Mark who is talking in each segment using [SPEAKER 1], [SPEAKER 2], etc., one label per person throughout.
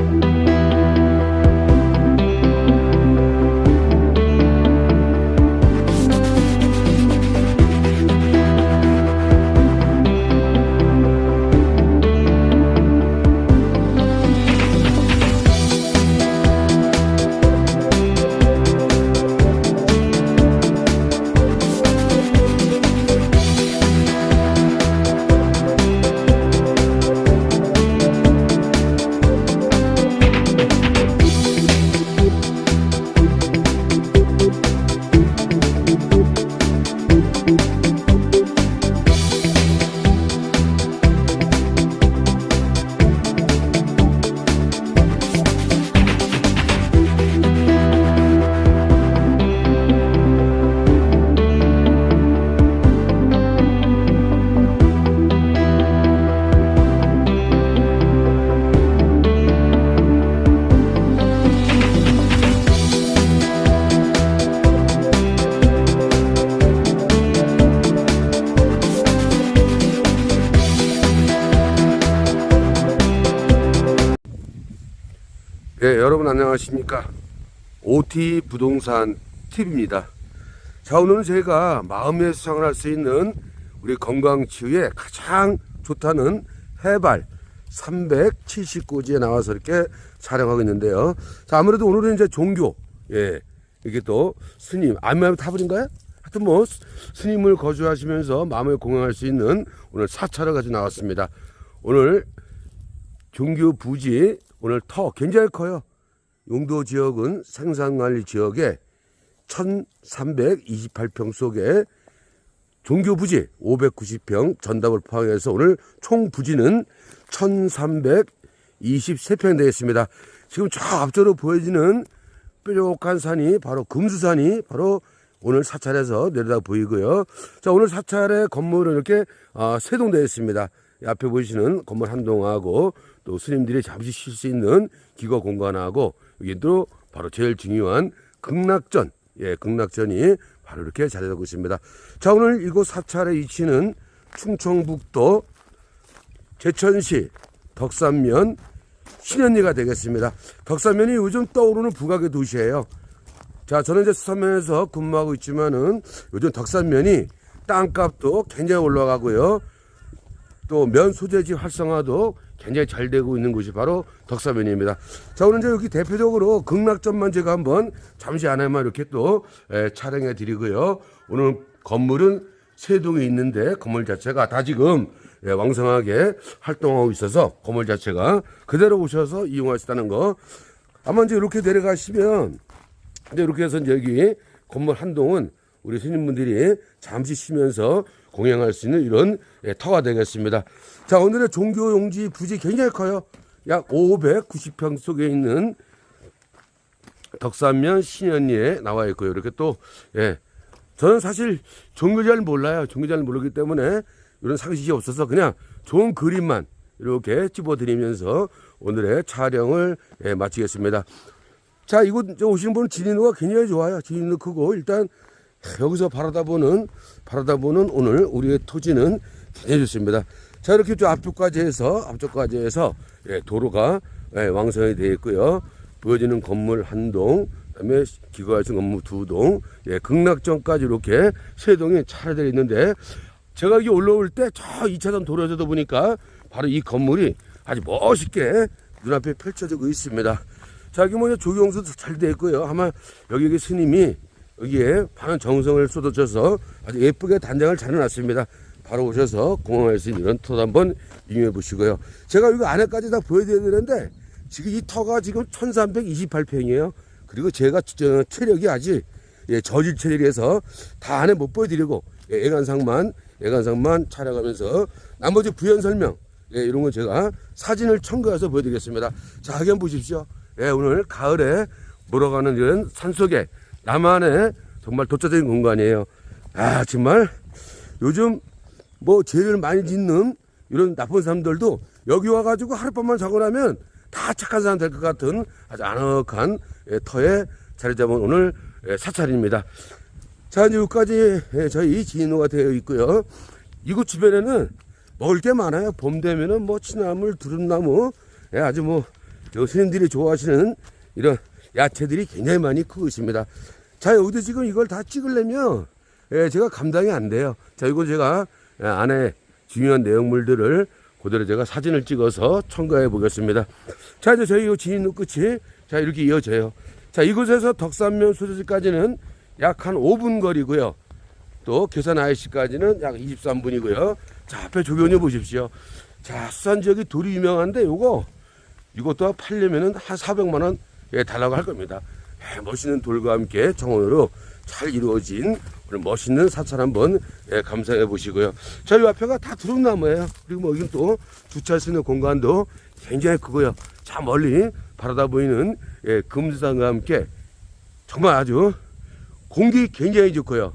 [SPEAKER 1] Bye. 예, 여러분 안녕하십니까? OT 부동산 팁입니다. 자, 오늘은 제가 마음의 수상을 할 수 있는 우리 건강 치유에 가장 좋다는 해발 379지에 나와서 이렇게 촬영하고 있는데요. 자, 아무래도 오늘은 이제 종교, 예, 이게 또 스님, 아미아미 타블인가요? 하여튼 뭐 스- 스님을 거주하시면서 마음을 공양할 수 있는 오늘 사찰을 가지고 나왔습니다. 오늘 종교 부지 오늘 터 굉장히 커요. 용도 지역은 생산관리 지역에 1328평 속에 종교 부지 590평 전답을 포함해서 오늘 총 부지는 1323평 되겠습니다. 지금 저 앞쪽으로 보여지는 뾰족한 산이 바로 금수산이 바로 오늘 사찰에서 내려다 보이고요. 자, 오늘 사찰의 건물은 이렇게 아, 세동되어 있습니다. 이 앞에 보이시는 건물 한 동하고 또 스님들이 잠시 쉴 수 있는 기거 공간하고 여기 또 바로 제일 중요한 극락전, 예, 극락전이 바로 이렇게 자리하고 있습니다. 자, 오늘 이곳 사찰의 위치는 충청북도 제천시 덕산면 신현리가 되겠습니다. 덕산면이 요즘 떠오르는 부각의 도시예요. 자, 저는 이제 수산면에서 근무하고 있지만은 요즘 덕산면이 땅값도 굉장히 올라가고요. 또 면 소재지 활성화도 굉장히 잘 되고 있는 곳이 바로 덕산면입니다. 자, 오늘 이제 여기 대표적으로 극락전만 제가 한번 잠시 안에만 이렇게 또 에, 촬영해 드리고요. 오늘 건물은 세 동이 있는데 건물 자체가 다 지금 예, 왕성하게 활동하고 있어서 건물 자체가 그대로 오셔서 있다는 거. 아마 이제 이렇게 내려가시면 이제 이렇게 해서 여기 건물 한 동은 우리 스님분들이 잠시 쉬면서 공양할 수 있는 이런 예, 터가 되겠습니다. 자, 오늘의 종교 용지 부지 굉장히 커요. 약 590평 속에 있는 덕산면 신현리에 나와 있고요. 이렇게 또, 예. 저는 사실 종교 잘 몰라요. 종교 잘 모르기 때문에 이런 상식이 없어서 그냥 좋은 그림만 이렇게 집어드리면서 오늘의 촬영을 예, 마치겠습니다. 자, 이곳 오시는 분은 지리누가 굉장히 좋아요. 지리누 크고 일단 여기서 바라다 보는 바라다 보는 오늘 우리의 토지는 굉장히 좋습니다. 자, 이렇게 좀 앞쪽까지 해서 앞쪽까지 해서 예, 도로가 예, 왕성이 되어 있고요. 보여지는 건물 한 동, 그다음에 있는 건물 두 동, 예, 극락전까지 이렇게 세 동이 차례되어 있는데 제가 여기 올라올 때 저 2차선 도로에서도 보니까 바로 이 건물이 아주 멋있게 눈앞에 펼쳐지고 있습니다. 자, 여기 뭐냐 조경수도 잘 되어 있고요. 아마 여기 스님이 여기에 많은 정성을 쏟아져서 아주 예쁘게 단장을 잘 해놨습니다. 바로 오셔서 공항할 수 있는 이런 터도 한번 이용해 보시고요. 제가 여기 안에까지 다 보여드려야 되는데 지금 이 터가 지금 1328평이에요. 그리고 제가 저, 체력이 아직 예, 저질 체력에서 다 안에 못 보여드리고 예, 애간상만 애간상만 촬영하면서 나머지 부연 설명 예, 이런 건 제가 사진을 첨가해서 보여드리겠습니다. 자, 한번 보십시오. 예, 오늘 가을에 몰아가는 이런 산속에 나만의 정말 독자적인 공간이에요. 아, 정말 요즘 뭐 죄를 많이 짓는 이런 나쁜 사람들도 여기 와가지고 하룻밤만 자고 나면 다 착한 사람 될 것 같은 아주 아늑한 예, 터에 자리 잡은 오늘 예, 사찰입니다. 자, 이제 여기까지 예, 저희 진호가 되어 있고요. 이곳 주변에는 먹을 게 많아요. 봄 되면은 뭐 치나물, 두릅나무, 예, 아주 뭐요 스님들이 좋아하시는 이런 야채들이 굉장히 많이 크고 있습니다. 자, 여기도 지금 이걸 다 찍으려면 예, 제가 감당이 안 돼요. 자, 이거 제가 예, 안에 중요한 내용물들을 그대로 제가 사진을 찍어서 첨가해 보겠습니다. 자, 이제 저희 요 진입로 끝이 자, 이렇게 이어져요. 자, 이곳에서 덕산면 소재지까지는 약 한 5분 거리고요. 또 계산 IC까지는 약 23분이고요. 자, 앞에 조경이 보십시오. 자, 수산 지역이 돌이 유명한데 요거 이것도 팔려면은 한 400만 원 예, 달라고 할 겁니다. 예, 멋있는 돌과 함께 정원으로 잘 이루어진 오늘 멋있는 사찰 한번 예, 감상해 보시고요. 자, 이 앞에가 다 두릅나무예요. 그리고 뭐 여기는 또 주차할 수 있는 공간도 굉장히 크고요. 자, 멀리 바라다 보이는 예, 금수산과 함께 정말 아주 공기 굉장히 좋고요.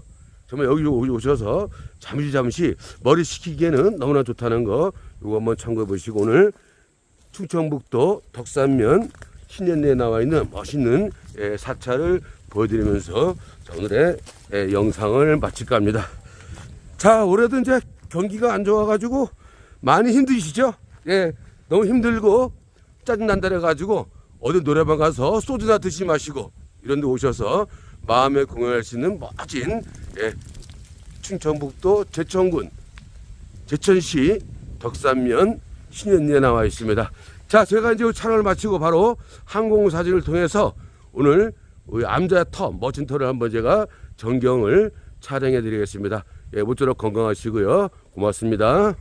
[SPEAKER 1] 정말 여기 오- 오셔서 잠시 잠시 머리 식히기에는 너무나 좋다는 거 이거 한번 참고해 보시고 오늘 충청북도 덕산면 신년내에 나와 있는 멋있는 예, 사찰을 보여드리면서 자, 오늘의 예, 영상을 마칠까 합니다. 자 올해도 이제 경기가 안 좋아가지고 많이 힘드시죠? 예, 너무 힘들고 짜증 난다 해가지고 어디 노래방 가서 소주나 드시 마시고 이런 데 오셔서 마음에 공연할 수 있는 멋진 예, 충청북도 제천군 제천시 덕산면 신현리에 나와 있습니다. 자, 제가 이제 촬영을 마치고 바로 항공 사진을 통해서 오늘 우리 암자 터 멋진 터를 한번 제가 전경을 촬영해 드리겠습니다. 예, 모쪼록 건강하시고요. 고맙습니다.